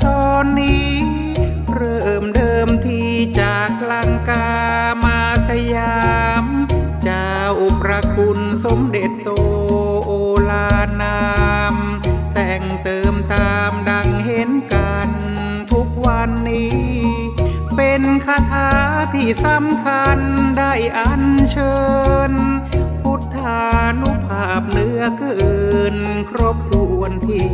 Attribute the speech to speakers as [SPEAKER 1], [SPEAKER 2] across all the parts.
[SPEAKER 1] ชรนี้ เริ่มเดิมที่จากลังกามาสยาม เจ้าประคุณสมเด็จโตโอลานาม แต่งเติมตามดังเห็นกันทุกวันนี้ เป็นคาถาที่สำคัญได้อัญเชิญ พุทธานุภาพเหนือเกิน ครบถ้วนที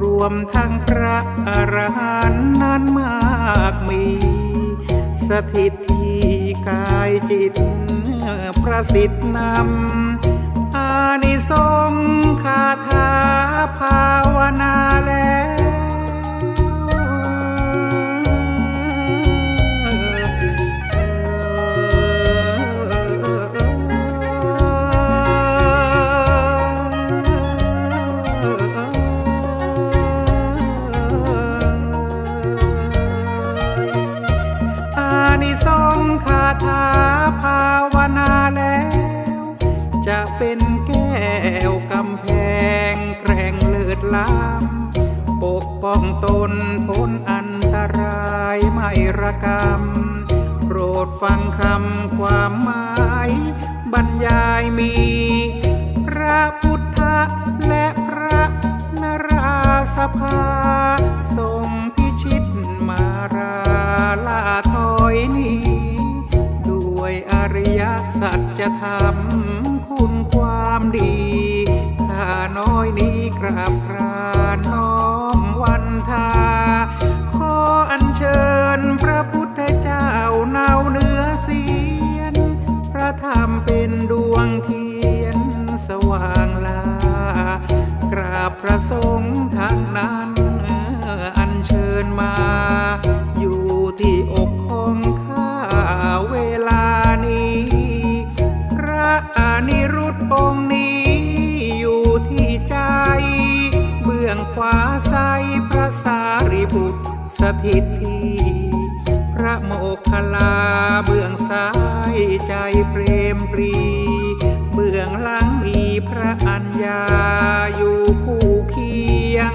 [SPEAKER 1] รวมทั้ง ระอรหันต์นั้นมากมี สถิตที่กายจิต ประสิทธินำอานิสงส์คาถาภาวนาแล้ว ถาภาวนาแล้ว จะเป็นแก้วกำแพงแกร่งเลิศล้ำปกป้องตนพ้นอันตรายไม่ระกำโปรดฟังคำความหมายบรรยายมี พระพุทธและพระนราสภา ทรงพิชิตมาราลาถอยนี้ ริยสัจธรรมคุณความดีข้าน้อยนี้กราบกราน ถิตที่ พระโมคคัลลาเบื้องซ้ายใจเปรมปรี เบื้องหลังมีพระอัญญาอยู่คู่เคียง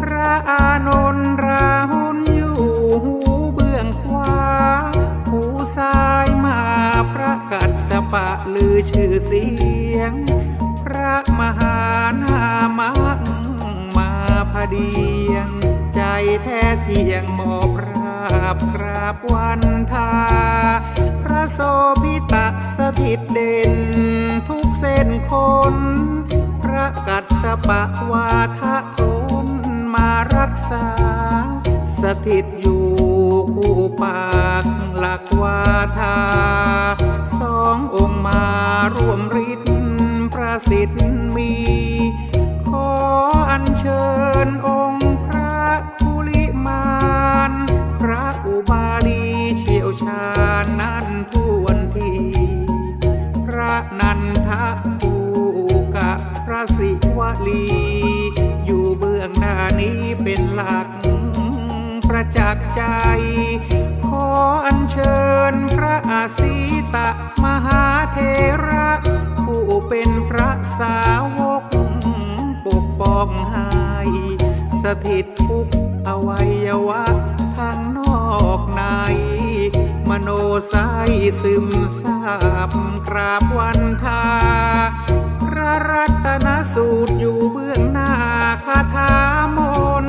[SPEAKER 1] พระอานนท์ราหุลอยู่หูเบื้องขวา หูซ้ายมาพระกัสสปะลือชื่อเสียง พระมหานามะมาพเดียง ใจแท้เทียงหมอบราบกราบวันทา พระโสพิตะสถิตเด่น ทุกเส้นคน พระกัสสปะวาทะทนมารักษา สถิตอยู่คู่ปากหลักวาทา สององค์มาร่วมฤทธิ์ประสิทธิ์ี อยู่เบื้องหน้านี้เป็นหลักประจักษ์ใจ ขออัญเชิญพระอาสีตะมหาเทระ ผู้เป็นพระสาวกปกป้องให้สถิตทุกอวัยวะทั้งนอกในมโนไซซึมซาบกราบวันทาพระรัตนสูตร อยู่เบื้องหน้าคาถามน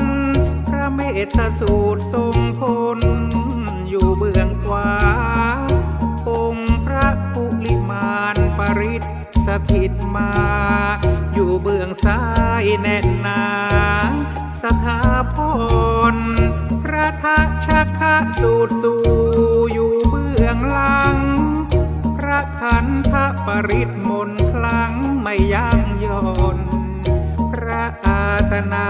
[SPEAKER 1] พระเมตตาสูตรทรงพลอยู่เบื้องขวา องค์พระภูลิมานปริศสถิตมา อยู่เบื้องซ้ายแน่นหนาสถาพรพระทัชชะสูตรสูอยู่เบื้องหลัง พระขันธปริตมนคลังไม่ยั้งย่อน ตนา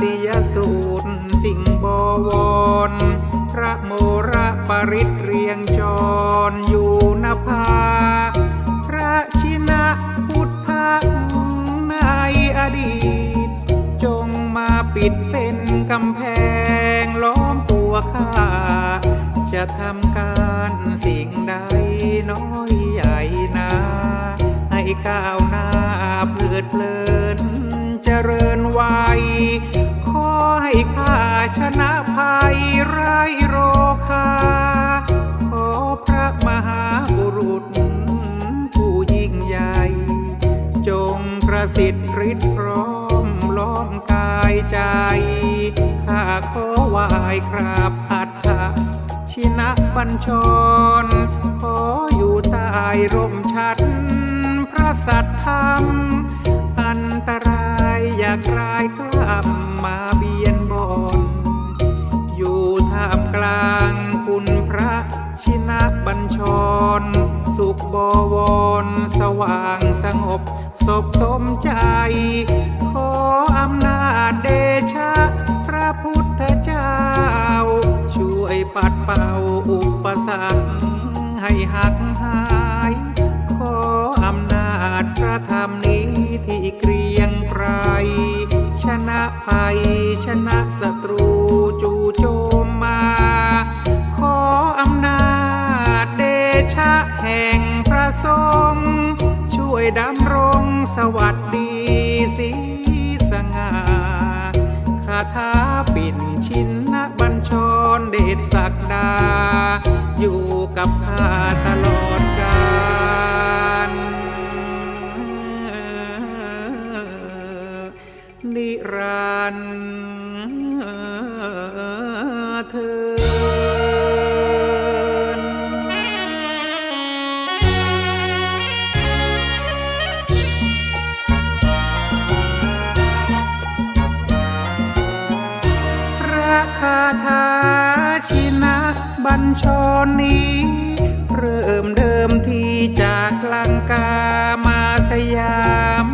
[SPEAKER 1] ติยสูตร สิ่งบวร พระโมระปริตเรียงจรอยู่นภา พระชินะพุทธในอดีต จงมาปิดเป็นกำแพงล้อมตัวข้า จะทำการสิ่งใดน้อยใหญ่นาให้ก้าวหน้าเพลิดเพลินเจริญ ชนะภัยไรโรคา ขอพระมหาบุรุษ ผู้ยิ่งใหญ่ จงประสิทธิ์ฤทธิ์พร้อมล้อมกายใจ ข้าขอไหวายกราบอัฏฐชินะบัญชร ขออยู่ใต้ร่มชัดพระสัทธรรม อันตรายอย่ากลายกล้ำมาเบียนบอน กลางคุณพระชินะบัญชร สุขบวร สว่างสงบศพสมใจ ขออำนาจเดชะ พระพุทธเจ้า ช่วยปัดเป่าอุปสรรคให้หักหาย ขออำนาจพระธรรมนี้ที่เกรียงไกรชนะภัย ชนะศัตรูจู่โจม ออำนาจเดชะแห่งพระทรงฆ์ช่วยดำรงสวัสดีสีสง่าคาถาปิ่นชินนบัญชรเดชศักดา อยู่กับข้าตลอดกาลนิรันดร์เธอ ชรนี้ เริ่มเดิมที่จากลังกามาสยาม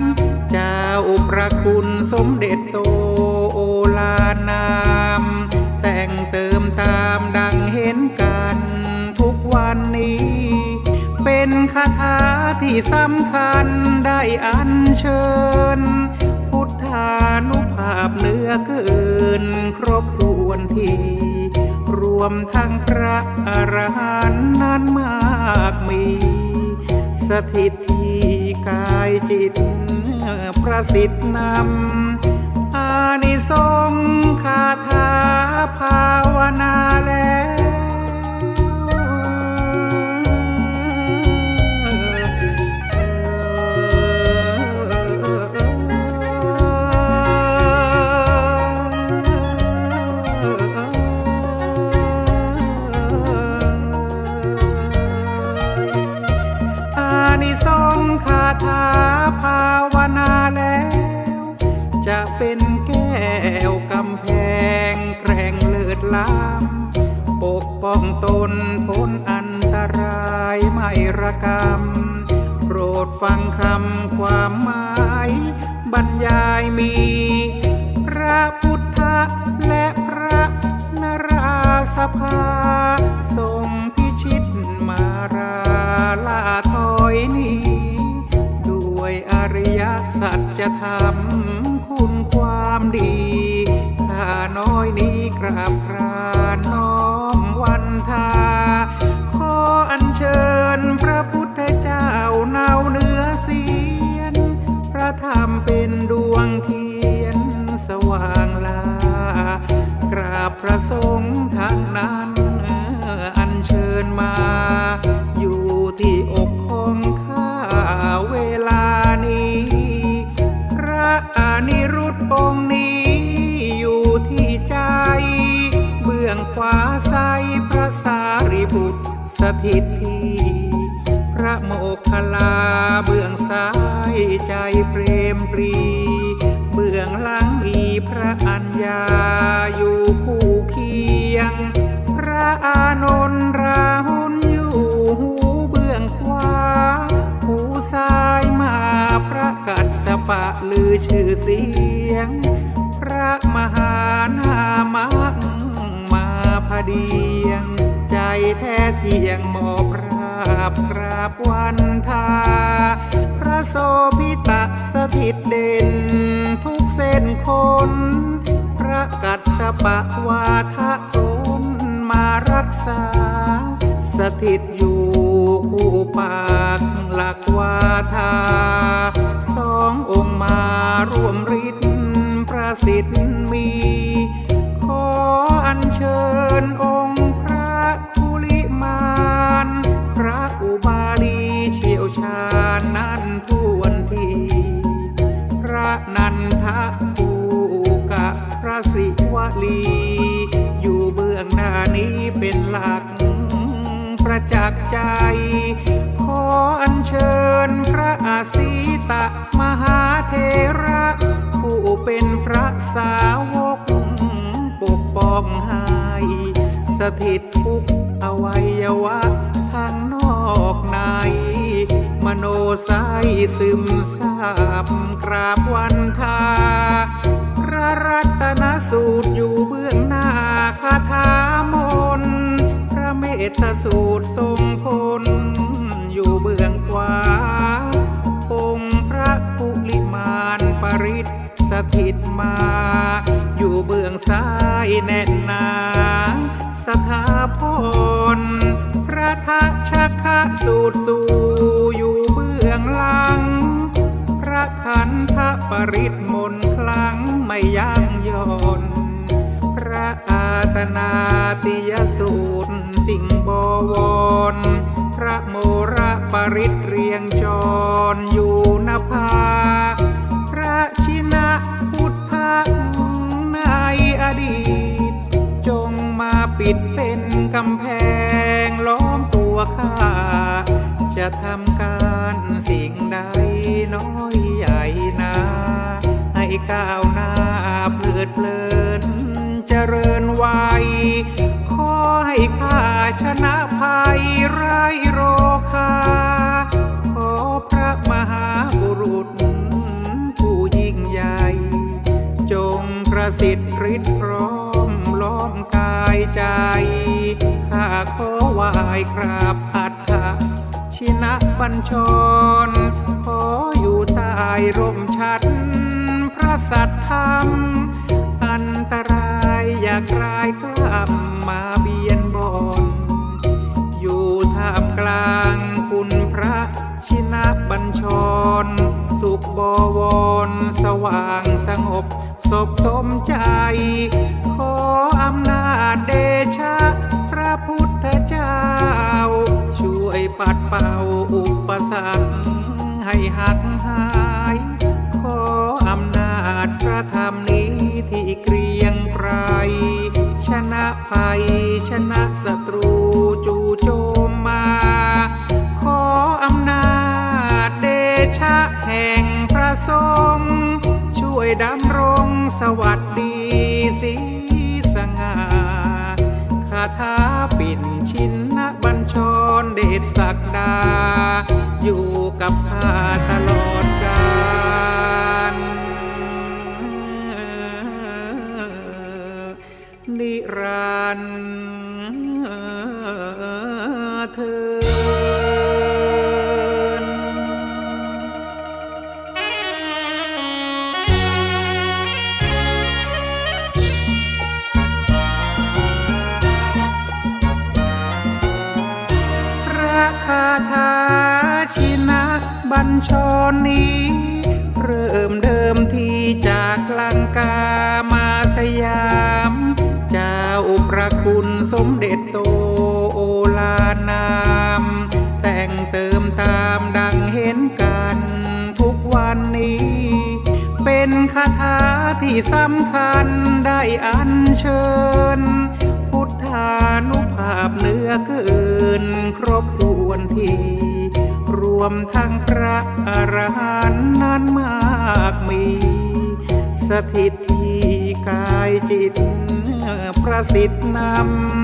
[SPEAKER 1] เจ้าประคุณสมเด็จโตโอลานาม แต่งเติมตามดังเห็นกันทุกวันนี้ เป็นคาถาที่สำคัญได้อัญเชิญ พุทธานุภาพเหนือเกิน ครบถ้วนที รวมทั้งพระอรหันต์นั้นมากมี สถิตที่กายจิตประสิทธินำอานิสงคาถาภาวนาแล้ว พระพุทธและพระนราสภาทรงพิชิตมาราลาถอยนี้ด้วยอริยสัจธรรมคุณความดีข้าน้อยนี้กราบกรานน้อมวันทา ขออัญเชิญพระพุทธเจ้าเนาเนื้อเสียน พระธรรมเป็นดวงที กราบพระสงฆ์ทั้งนั้น อัญเชิญมา อยู่ที่อกของข้าเวลานี้ พระอนิรุตองค์นี้อยู่ที่ใจ เบื้องขวาไซพระสารีบุตรสถิตที่พระโมคคัลลาเบื้องซ้ายใจเปรมปรี เบื้องหลังมีพระ อัญญาอยู่คู่เคียง พระอานนท์ราหุลอยู่หูเบื้องขวา หูซ้ายมาพระกัสสปะลือชื่อเสียง พระมหานามะมาพเดียง ใจแท้เที่ยงหมอบราบกราบวันทา พระโสพิตะสถิตเด่นทุกเส้นคน ระกัดสะปะวาทะทนมารักษา สถิตอยู่คู่ปากหลักวาทาสององค์มาร่วมริดประสิทธิ์มี ขออัญเชิญองค์พระคุลิมานพระอุบาลีเชี่ยวชาญนั้นทุวนที พระนันทะ สิวลี อยู่เบื้องหน้านี้เป็นหลักประจักษ์ใจ ขออัญเชิญพระอาศีตะมหาเทระ ผู้เป็นพระสาวก ปกป้องให้สถิตทุกอวัยวะทางนอกใน มโนไซซึมซาบกราบวันทา รัตนสูตรอยู่เบื้องหน้าคาถามนพระเมตตสูตรทรงพลอยู่เบื้องขวา องค์พระภูลิมานปริศสถิตมา อยู่เบื้องซ้ายแน่นหนาสถาพรพระทัชคะสูตรสู่อยู่เบื้องหลัง พระขันธปริตมน ยั้งยนพระอาตนาติยสูตร สิ่งบวร พระโมระปริตเรียงจรอยู่นภา พระชินะพุทธในอดีต จงมาปิดเป็นกำแพงล้อมตัวข้า จะทำการสิ่งใดน้อยใหญ่นาให้ก้าวหน้า ดเพลินเจริญวัยขอให้ข้าชนะภัยไร้โรคา ขอพระมหาบุรุษ ผู้ยิ่งใหญ่ จงประสิทธิ์ฤทธิ์พร้อมล้อมกายใจข้าขอไหวายกราบอัฏฐชินะบัญชร ขออยู่ใต้ร่มชัดพระสัทธรรม อย่ากลายกล้ำมาเบียนบอนอยู่ท่ามกลางคุณพระชินะบัญชร สุขบวร สว่างสงบศพสมใจ ขออำนาจเดชะ พระพุทธเจ้า ช่วยปัดเป่าอุปสรรคให้หักหาย ขออำนาจพระธรรมนี้ที่ ภัยชนะศัตรูจู่โจมมา ขออำนาจเดชะแห่งพระทรงช่วยดำรงสวัสดีสีสง่าคาถาปิ่นชินนบัญชรเดชศักดา อยู่กับข้าตลอด นิรันดร์เธอคาถาชินะบัญชรนี้ เริ่มเดิ สำคัญได้อัญเชิญ พุทธานุภาพเหนือเกิน ครบถ้วนทีรวมทั้งพระอรหันต์นั้นมากมี สถิตที่กายจิตประสิทธิน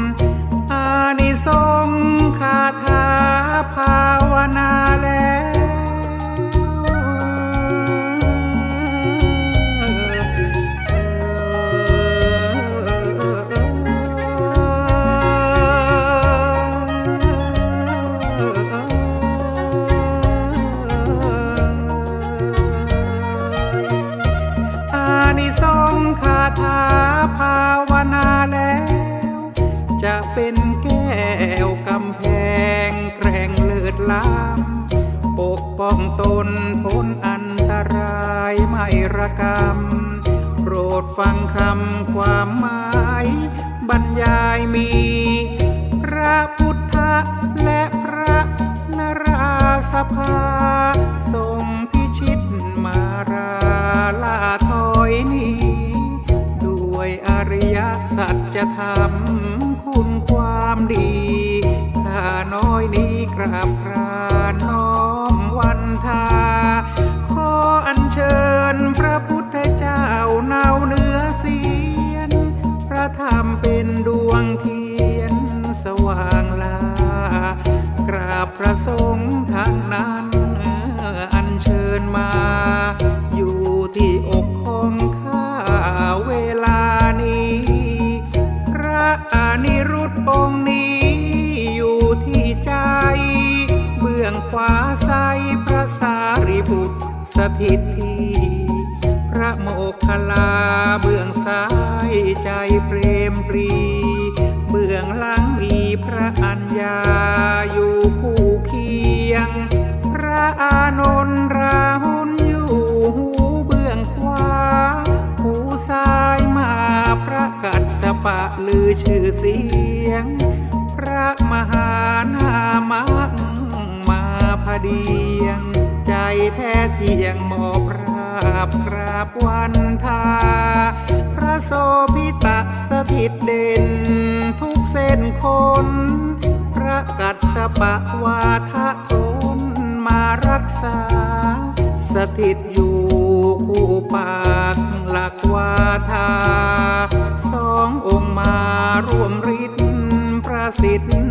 [SPEAKER 1] ำอานิสงคาถาภาวนาแล้วำแพงแกร่งเลิศล้ำปกป้องตนพ้นอันตรายไม่ระกำโปรดฟังคำความหมาย บรรยายมี พระพุทธและพระนราสภา ทรงพิชิตมาราลาถอยนี้ ด้วยอริยสัจธรรม คุณความดีข้าน้อยนี้กราบกรานน้อมวันทา สถิตที่พระโมคคัลลาเบื้องซ้ายใจเปรมปรี เบื้องหลังมีพระอัญญาอยู่คู่เคียง พระอานนท์ราหุลอยู่หูเบื้องขวา หูซ้ายมาพระกัสสปะลือชื่อเสียง พระมหานามะมาพเดียง แท้เที่ยงหมอบราบกราบวันทา พระโสพิตะสถิตเด่น ทุกเส้นคน พระกัสสปะวาทะทนมารักษา สถิตอยู่คู่ปากหลักวาทา สององค์มาร่วมฤทธิ์ประสิทธิ์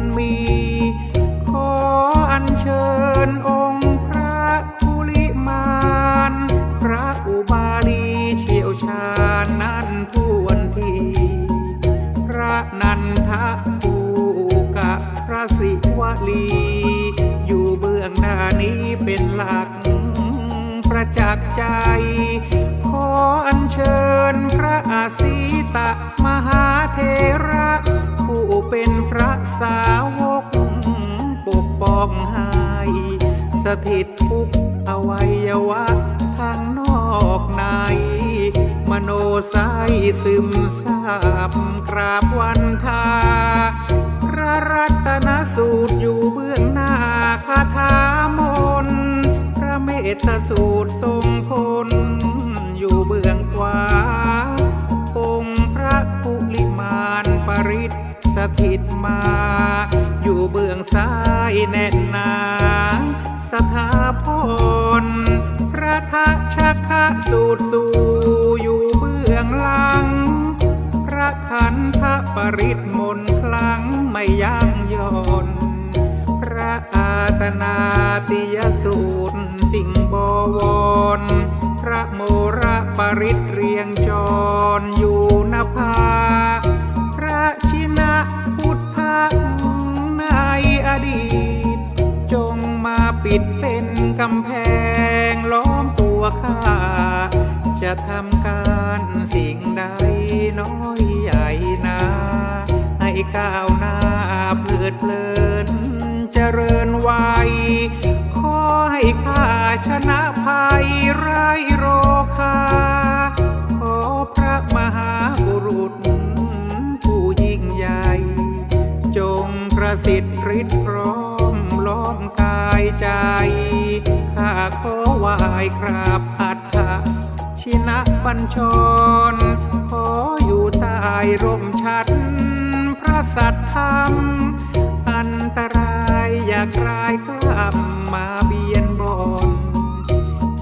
[SPEAKER 1] อยู่เบื้องหน้านี้เป็นหลักประจักษ์ใจ ขออัญเชิญพระอาสีตะมหาเทระ ผู้เป็นพระสาวกปกป้องให้สถิตทุกอวัยวะทางนอกใน มโนไสยซึมซาบกราบวันทา รัตนสูตรอยู่เบื้องหน้าคาถามนพระเมตตสูตรทรงพลอยู่เบื้องขวา องค์พระภูลิมานปริศสถิตมา อยู่เบื้องซ้ายแน่นหนาสถาพรพระทัชคะสูตรสู่อยู่เบื้องหลัง พระขันธปริตมน ไม่ยั้งยอนพระอาตนาติยสูตร สิ่งบวร พระโมระปริตเรียงจรอยู่นภา พระชินะพุทธในอดีต จงมาปิดเป็นกำแพงล้อมตัวข้า จะทำการสิ่งใดน้อยใหญ่นา ก้าวหน้าเพลิดเพลินเจริญวัยขอให้ข้าชนะภัยไร้โรคา ขอพระมหาบุรุษ ผู้ยิ่งใหญ่ จงประสิทธิ์ฤทธิ์พร้อมล้อมกายใจข้าขอไหวายกราบอัฏฐชินะบัญชร ขออยู่ใต้ร่ม พระสัทธรรม อันตรายอย่ากลายกล้ำมาเบียนบอน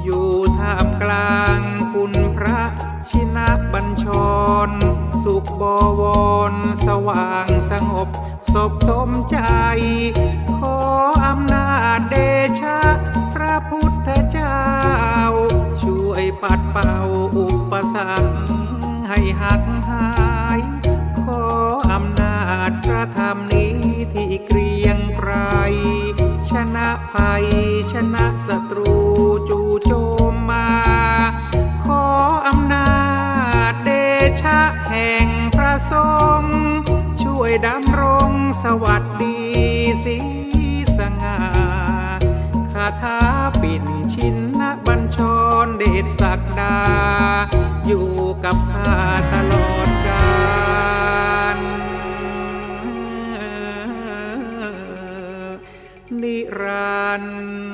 [SPEAKER 1] อยู่ท่ามกลางคุณพระชินะบัญชร สุขบวร สว่างสงบศพสมใจ ขออำนาจเดชะ พระพุทธเจ้า ช่วยปัดเป่าอุปสรรคให้หักหา ธรรมนี้ที่เกรียงไกรชนะภัย ชนะศัตรูจู่โจมมา ขออำนาจเดชะแห่งพระทรงช่วยดำรงสวัสดีสีสง่าคาถาปิ่นชินนบัญชรเดชศักดา อยู่กับข้า รันดร์